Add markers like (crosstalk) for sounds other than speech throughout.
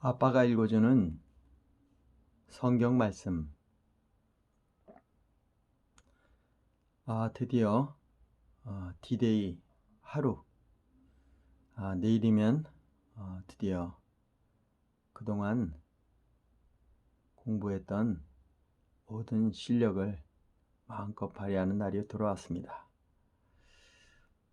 아빠가 읽어주는 성경 말씀. 아, 드디어 어, 디데이 하루. 아, 내일이면 어, 드디어 그동안 공부했던 모든 실력을 마음껏 발휘하는 날이 돌아왔습니다.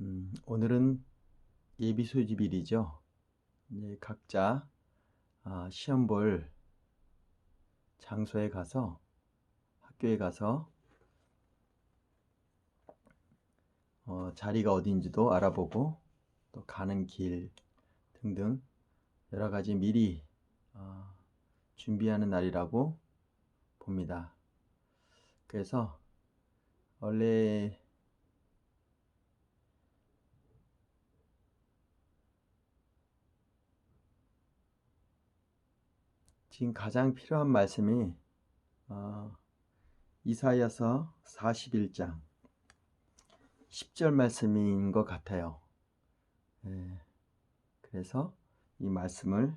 음, 오늘은 예비 소집일이죠. 이제 각자 아, 시험 볼 장소에 가서 학교에 가서 어, 자리가 어딘지도 알아보고 또 가는 길 등등 여러 가지 미리 어, 준비하는 날이라고 봅니다. 그래서 원래 지금 가장 필요한 말씀이 어, 이사야서 41장 10절 말씀인 것 같아요. 예, 그래서 이 말씀을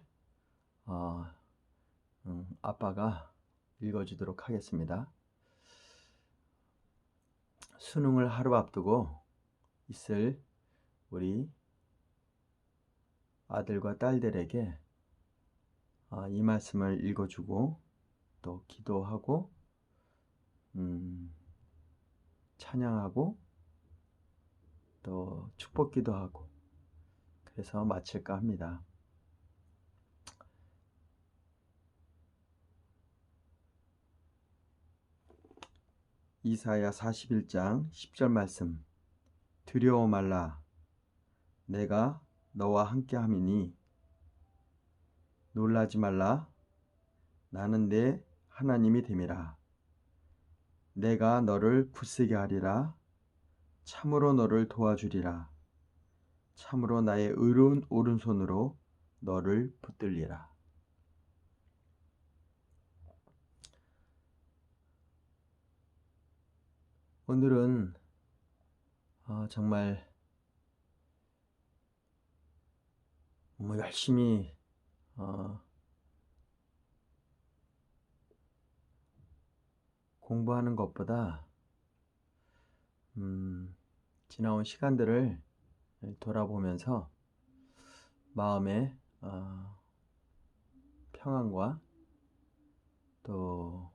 어, 음, 아빠가 읽어주도록 하겠습니다. 수능을 하루 앞두고 있을 우리 아들과 딸들에게 아, 이 말씀을 읽어주고 또 기도하고 음, 찬양하고 또 축복기도 하고 그래서 마칠까 합니다. 이사야 41장 10절 말씀 두려워 말라 내가 너와 함께 함이니 놀라지 말라. 나는 내 하나님이 됨이라. 내가 너를 굳세게 하리라. 참으로 너를 도와주리라. 참으로 나의 의로운 오른손으로 너를 붙들리라. 오늘은 어, 정말 뭐 열심히 어, 공부하는 것보다 음, 지나온 시간들을 돌아보면서 마음의 어, 평안과 또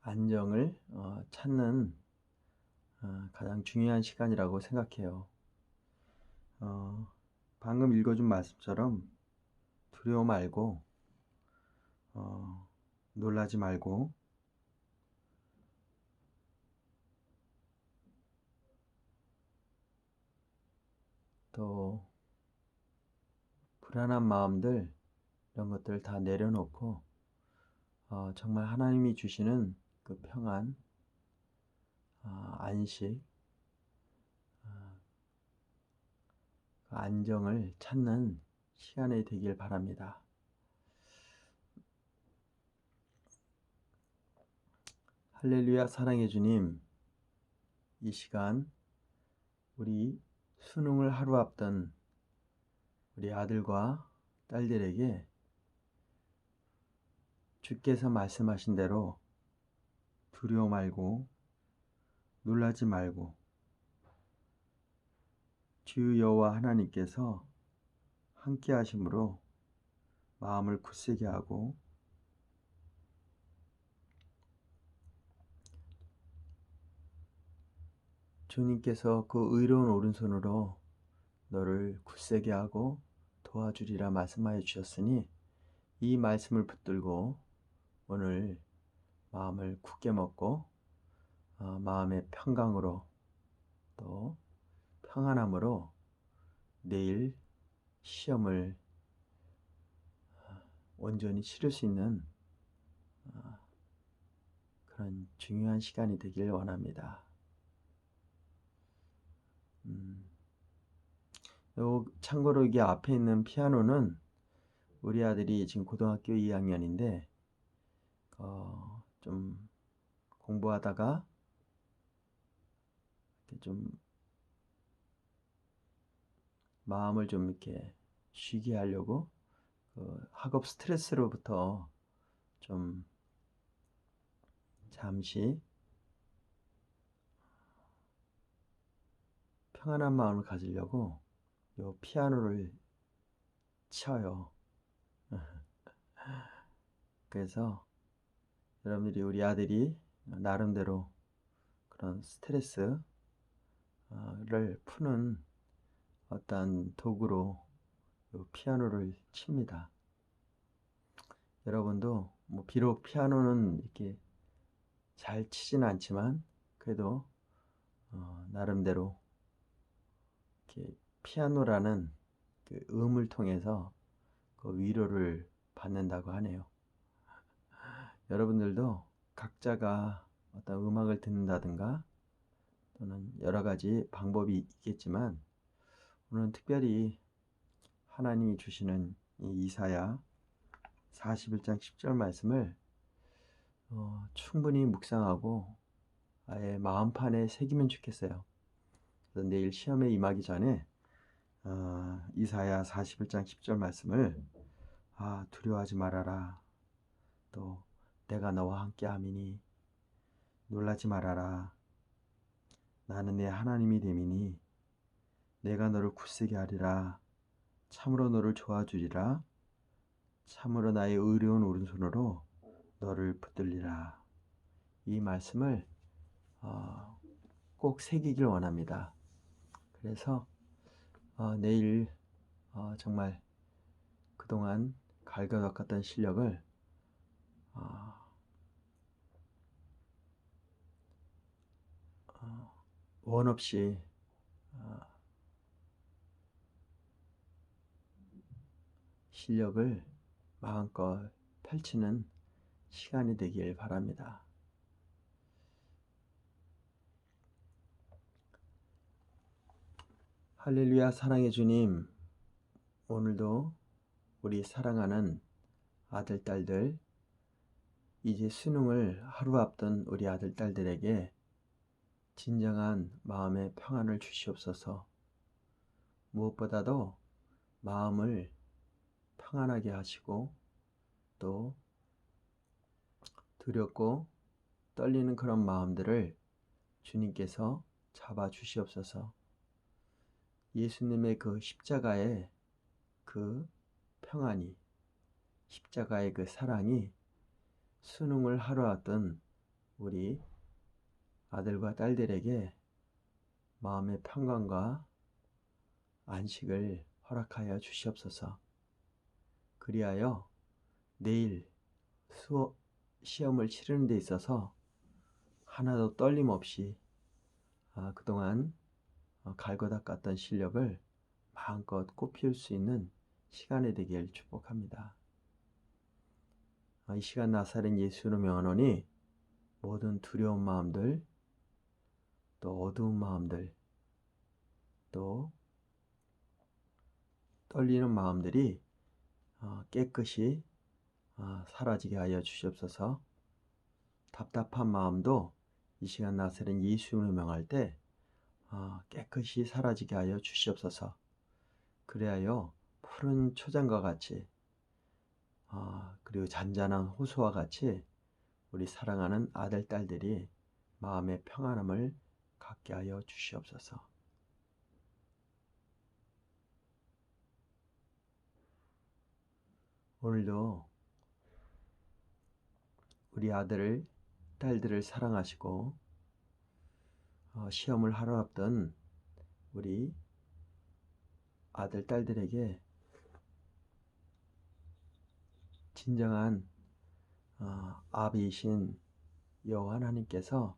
안정을 어, 찾는 어, 가장 중요한 시간이라고 생각해요. 어, 방금 읽어준 말씀처럼 두려워 말고 어, 놀라지 말고 또 불안한 마음들 이런 것들 다 내려놓고 어, 정말 하나님이 주시는 그 평안, 어, 안식 안정을 찾는 시간이 되길 바랍니다. 할렐루야 사랑해 주님 이 시간 우리 수능을 하루 앞둔 우리 아들과 딸들에게 주께서 말씀하신 대로 두려워 말고 놀라지 말고 주 여호와 하나님께서 함께 하심으로 마음을 굳세게 하고 주님께서 그 의로운 오른손으로 너를 굳세게 하고 도와주리라 말씀하여 주셨으니 이 말씀을 붙들고 오늘 마음을 굳게 먹고 어, 마음의 평강으로 또 평안함으로 내일 시험을 어, 온전히 치를 수 있는 어, 그런 중요한 시간이 되길 원합니다. 음, 요 참고로 이게 앞에 있는 피아노는 우리 아들이 지금 고등학교 2학년인데 어, 좀 공부하다가 좀 마음을 좀 이렇게 쉬게 하려고 그 학업 스트레스로부터 좀 잠시 평안한 마음을 가지려고 요 피아노를 쳐요. (laughs) 그래서 여러분들이 우리 아들이 나름대로 그런 스트레스를 푸는 어떤 도구로 요 피아노를 칩니다. 여러분도 뭐 비록 피아노는 이렇게 잘 치진 않지만 그래도 어 나름대로 이렇게 피아노라는 그 음을 통해서 그 위로를 받는다고 하네요. (laughs) 여러분들도 각자가 어떤 음악을 듣는다든가 또는 여러 가지 방법이 있겠지만 오늘은 특별히 하나님이 주시는 이 이사야 41장 10절 말씀을 어, 충분히 묵상하고 아예 마음판에 새기면 좋겠어요. 그래서 내일 시험에 임하기 전에 어, 이사야 41장 10절 말씀을 아 두려워하지 말아라 또 내가 너와 함께 함이니 놀라지 말아라 나는 내 하나님이 됨이니 내가 너를 굳세게 하리라. 참으로 너를 도와주리라. 참으로 나의 의로운 오른손으로 너를 붙들리라. 이 말씀을 어, 꼭 새기길 원합니다. 그래서 어, 내일 어, 정말 그동안 갈겨닦았던 실력을 어, 어, 원 없이 어, 실력을 마음껏 펼치는 시간이 되길 바랍니다. 할렐루야 사랑의 주님 오늘도 우리 사랑하는 아들 딸들 이제 수능을 하루 앞둔 우리 아들 딸들에게 진정한 마음의 평안을 주시옵소서 무엇보다도 마음을 평안하게 하시고 또 두렵고 떨리는 그런 마음들을 주님께서 잡아 주시옵소서 예수님의 그 십자가의 그 평안이 십자가의 그 사랑이 수능을 하러 왔던 우리 아들과 딸들에게 마음의 평강과 안식을 허락하여 주시옵소서. 그리하여 내일 수업 시험을 치르는 데 있어서 하나도 떨림 없이 아, 그동안 어, 갈고 닦았던 실력을 마음껏 꽃피울 수 있는 시간이 되길 축복합니다. 아, 이 시간 나사렛 예수로 명하노니 모든 두려운 마음들 또 어두운 마음들 또 떨리는 마음들이 어, 깨끗이 어, 사라지게 하여 주시옵소서 답답한 마음도 이 시간 나사렛 예수로 명할 때 어, 깨끗이 사라지게 하여 주시옵소서. 그래하여 푸른 초장과 같이 어, 그리고 잔잔한 호수와 같이 우리 사랑하는 아들 딸들이 마음의 평안함을 갖게 하여 주시옵소서. 오늘도 우리 아들을 딸들을 사랑하시고 어, 시험을 하러 앞둔 우리 아들, 딸들에게 진정한 어, 아비이신 여호와 하나님께서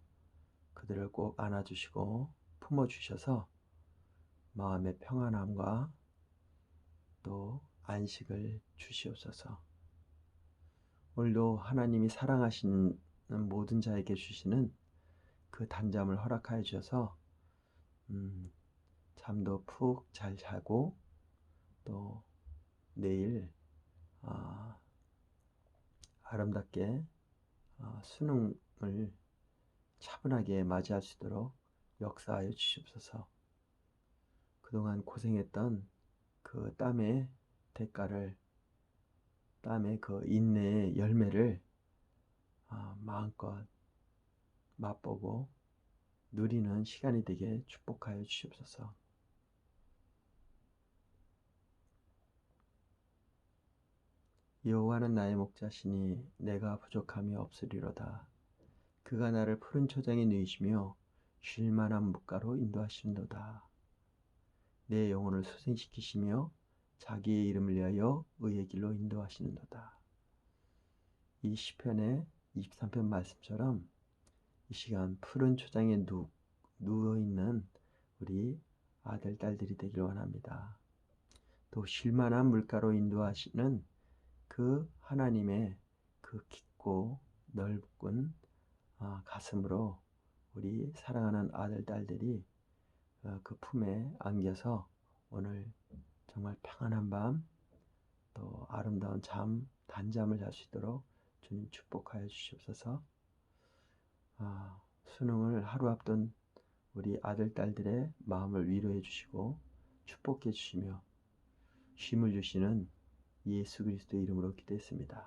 그들을 꼭 안아주시고 품어주셔서 마음의 평안함과 또 안식을 주시옵소서. 오늘도 하나님이 사랑하시는 모든 자에게 주시는 그 단잠을 허락하여 주셔서 음, 잠도 푹 잘 자고 또 내일 아, 아름답게 아, 수능을 차분하게 맞이할 수 있도록 역사하여 주시옵소서. 그동안 고생했던 그 땀의 대가를 땀의 그 인내의 열매를 아, 마음껏 맛보고 누리는 시간이 되게 축복하여 주시옵소서. 여호와는 나의 목자시니 내가 부족함이 없으리로다. 그가 나를 푸른 초장에 누이시며 쉴 만한 물가로 인도하시는도다. 내 영혼을 소생시키시며 자기의 이름을 위하여 의의 길로 인도하시는도다. 이 시편의 23편 말씀처럼 이 시간 푸른 초장에 누, 누워 있는 우리 아들 딸들이 되길 원합니다. 또 쉴만한 물가로 인도하시는 그 하나님의 그 깊고 넓은 아, 가슴으로 우리 사랑하는 아들 딸들이 어, 그 품에 안겨서 오늘 정말 평안한 밤 또 아름다운 잠 단잠을 잘 수 있도록 주님 축복하여 주시옵소서. 아, 수능을 하루 앞둔 우리 아들 딸들의 마음을 위로해 주시고 축복해 주시며 쉼을 주시는 예수 그리스도의 이름으로 기도했습니다.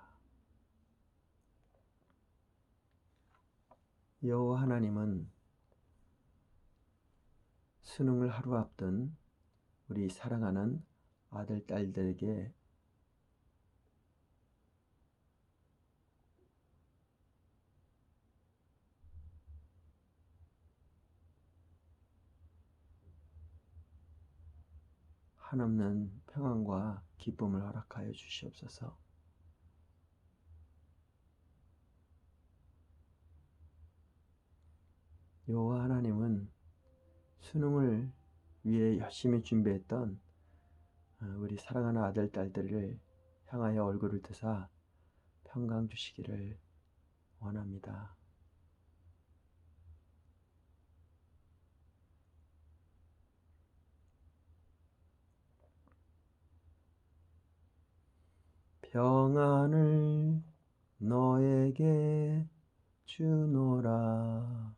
여호와 하나님은 수능을 하루 앞둔 우리 사랑하는 아들 딸들에게 한없는 평안과 기쁨을 허락하여 주시옵소서. 여호와 하나님은 수능을 위해 열심히 준비했던 어, 우리 사랑하는 아들 딸들을 향하여 얼굴을 드사 평강 주시기를 원합니다. 평안을 너에게 주노라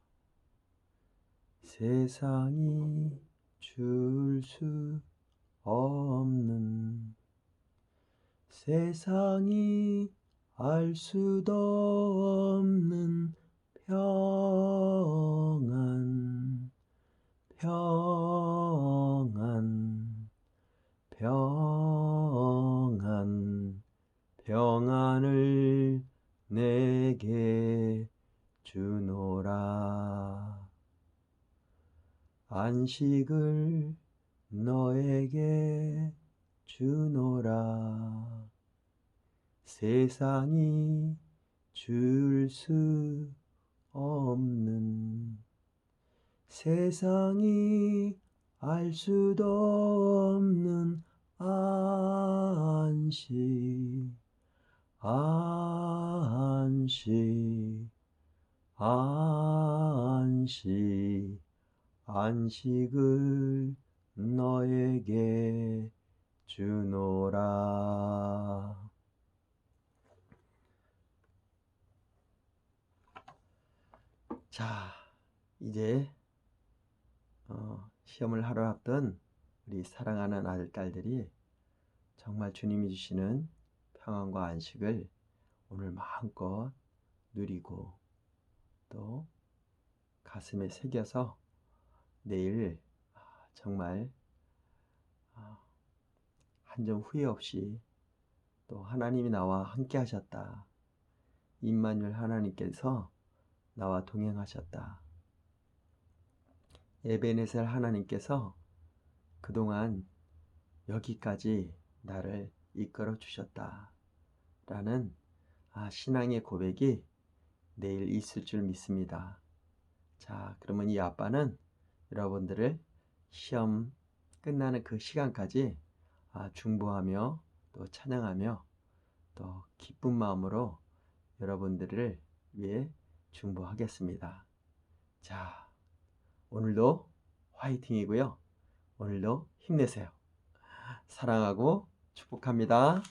세상이 줄수 없는 세상이 알 수도 없는 평안 평안 평안. 평안을 내게 주노라. 안식을 너에게 주노라 세상이 줄 수 없는 세상이 알 수도 없는 안식 안식 안식 안식을 너에게 주노라 자 이제 어, 시험을 하러 앞둔 우리 사랑하는 아들 딸들이 정말 주님이 주시는 평안과 안식을 오늘 마음껏 누리고 또 가슴에 새겨서 내일 아, 정말 아, 한점 후회 없이 또 하나님이 나와 함께 하셨다. 임마누엘 하나님께서 나와 동행하셨다. 에베네셀 하나님께서 그동안 여기까지 나를 이끌어 주셨다. 라는 아, 신앙의 고백이 내일 있을 줄 믿습니다. 자, 그러면 이 아빠는 여러분들을 시험 끝나는 그 시간까지 아, 중보하며 또 찬양하며 또 기쁜 마음으로 여러분들을 위해 중보하겠습니다. 자, 오늘도 화이팅이고요. 오늘도 힘내세요. 사랑하고 축복합니다.